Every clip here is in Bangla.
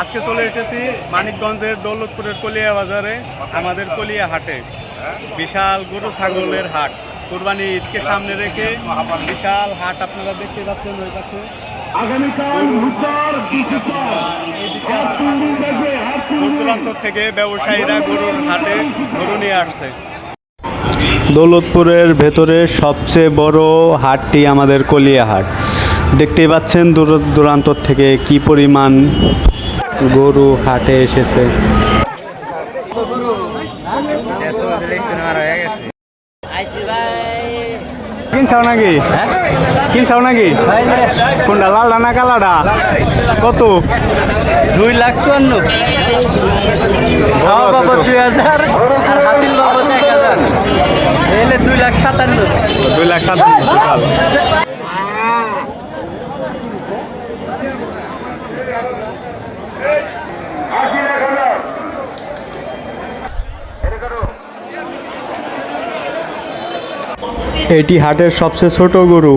আজকে চলে এসেছি মানিকগঞ্জের দৌলতপুরের কলিয়া বাজারে আমাদের কলিয়া হাটে। বিশাল গরু ছাগলের হাট। কুরবানি ঈদকে সামনে রেখে বিশাল হাট আপনারা দেখতে পাচ্ছেন ওই পাশে। এইদিকে দূর দূরান্ত থেকে ব্যবসায়ীরা গরুর হাটে গরু নিয়ে আসছে। দৌলতপুরের ভেতরে সবচেয়ে বড় হাটটি আমাদের কলিয়া হাট। দেখতেই পাচ্ছেন দূর দূরান্ত থেকে কি পরিমাণ গরু হাটে এসেছে। কিনছাও নাকি? কিনছাও নাকি? কোনটা লালটা না কালাটা কত? দুই লাখ চুয়ান্ন। বাবদ দুই হাজার আর হাসিল বাবদ এক হাজার। এলে দুই লাখ সাতান্ন। দুই লাখ সাতান্ন এটি হাটের সবচেয়ে ছোট গরু।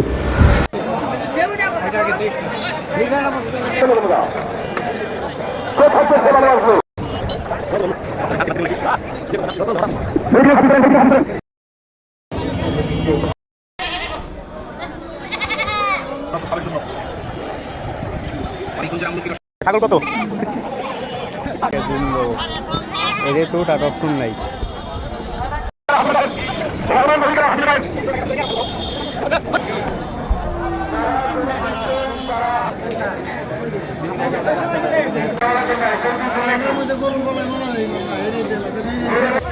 ছাগল কত? এদের তো টাকা অপশন নাই। মধ্যে গরম বলে মনে হয়।